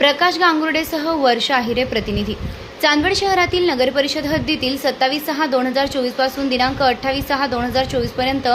प्रकाश गांगुर्डेसह वर्षा आहिरे प्रतिनिधी. चांदवड शहरातील नगरपरिषद हद्दीतील सत्तावीस सहा दोन हजार चोवीसपासून दिनांक अठ्ठावीस सहा दोन हजार चोवीसपर्यंत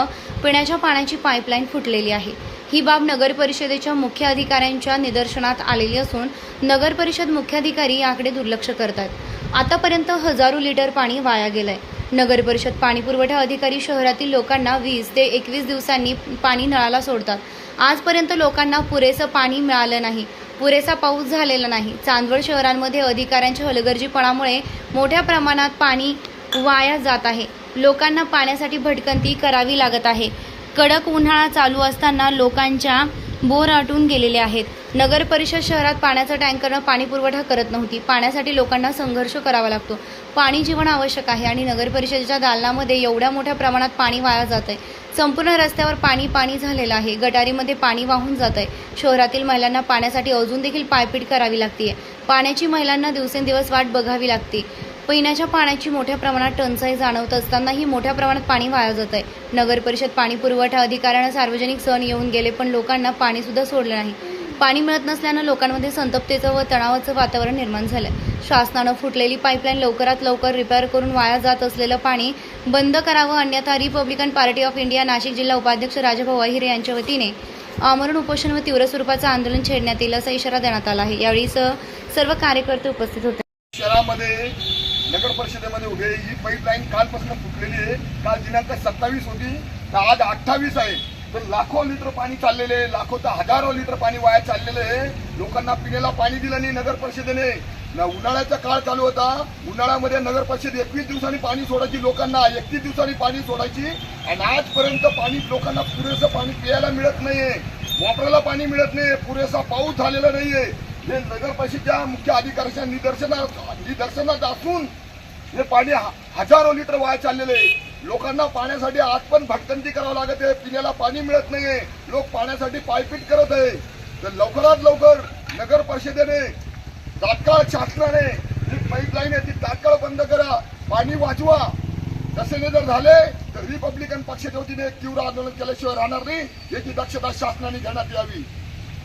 पिण्याच्या पाण्याची पाईपलाईन फुटलेली आहे. ही बाब नगर परिषदेच्या मुख्य अधिकाऱ्यांच्या निदर्शनात आलेली असून नगर परिषद मुख्याधिकारी याकडे दुर्लक्ष करतात. आतापर्यंत हजारो लिटर पाणी वाया गेलंय. नगर परिषद पाणी पुरवठा अधिकारी शहरातील लोकांना वीस ते एकवीस दिवसांनी पाणी नळाला सोडतात. आजपर्यंत लोकांना पुरेसं पाणी मिळालं नाही. पुरेसा पाऊस झालेला नाही. चांदवड शहरांमध्ये अधिकाऱ्यांच्या हलगर्जीपणामुळे मोठ्या प्रमाणात पाणी वाया जात आहे. लोकांना पाण्यासाठी भटकंती करावी लागत आहे. कडक उन्हाळा चालू असताना लोकांच्या बोर आटून गेलेले आहेत. नगर परिषद शहरात पाण्याचा टँकरनं पाणी पुरवठा करत नव्हती. पाण्यासाठी लोकांना संघर्ष करावा लागतो. पाणी जीवन आवश्यक आहे आणि नगर परिषदेच्या दालनामध्ये एवढ्या मोठ्या प्रमाणात पाणी वाया जात आहे संपूर्ण रस्त्यावर पाणी पाणी झालेलं आहे. गटारीमध्ये पाणी वाहून जात आहे शहरातील महिलांना पाण्यासाठी अजून देखील पायपीट करावी लागते पाण्याची महिलांना दिवसेंदिवस वाट बघावी लागते. पिण्याच्या पाण्याची मोठ्या प्रमाणात टंचाई जाणवत असतानाही मोठ्या प्रमाणात पाणी वाया जात आहे नगर परिषद पाणी पुरवठा अधिकाऱ्यानं सार्वजनिक सण येऊन गेले पण लोकांना पाणीसुद्धा सोडलं नाही. पाणी मिळत नसल्यानं लोकांमध्ये संतप्तेचं व तणावाचं वातावरण निर्माण झालं शासनानं फुटलेली पाईपलाईन लवकरात लवकर रिपेअर करून वाया जात असलेलं पाणी बंद करावं अन्यथा Republican party of India Nashik जिल्हा उपाध्यक्ष राजाभाऊ अहिरे यांच्या वतीने आमरण उपोषण व तीव्र स्वरूपाचं आंदोलन छेडण्यात येईल असा इशारा देण्यात आला आहे. यावेळी सर्व कार्यकर्ते उपस्थित होते. शहरामध्ये नगर परिषदेमध्ये उभे ही पाईपलाईन कालपासून फुटलेली आहे. काल दिनांक सत्तावीस होती. तर आज अठ्ठावीस आहे. तर लाखो लिटर पाणी चाललेले आहे. लाखो तर हजारो लिटर पाणी वाया चाललेलं आहे. लोकांना पिण्याला पाणी दिलं नाही नगर परिषदेने. उन्हाळ्याचा काळ चालू होता. उन्हाळ्यामध्ये नगर परिषद एकवीस दिवसांनी पाणी सोडायची लोकांना एकतीस दिवसांनी पाणी सोडायची. आणि आजपर्यंत पाणी लोकांना पुरेसं पाणी प्यायला मिळत नाहीये. वापरायला पाणी मिळत नाही पुरेसा पाऊस झालेला नाहीये. हे नगर परिषदेच्या मुख्य अधिकाऱ्याच्या निदर्शनात निदर्शनात असून हे पाणी हजारो लिटर वाया चाललेले आहे. लोकांना पाण्यासाठी आज पण भटकंती करावं लागत आहे. पिण्याला पाणी मिळत नाहीये. लोक पाण्यासाठी पायपीट करत आहे. तर लवकरात लवकर नगर परिषदेने तात्काळ शासनाने जी पाईपलाईन आहे ती तात्काळ बंद करा. पाणी वाचवा. तसे जर झाले तर रिपब्लिकन पक्षाच्या वतीने तीव्र आंदोलन केल्याशिवाय राहणार नाही. याची दक्षता शासनाने घेण्यात यावी.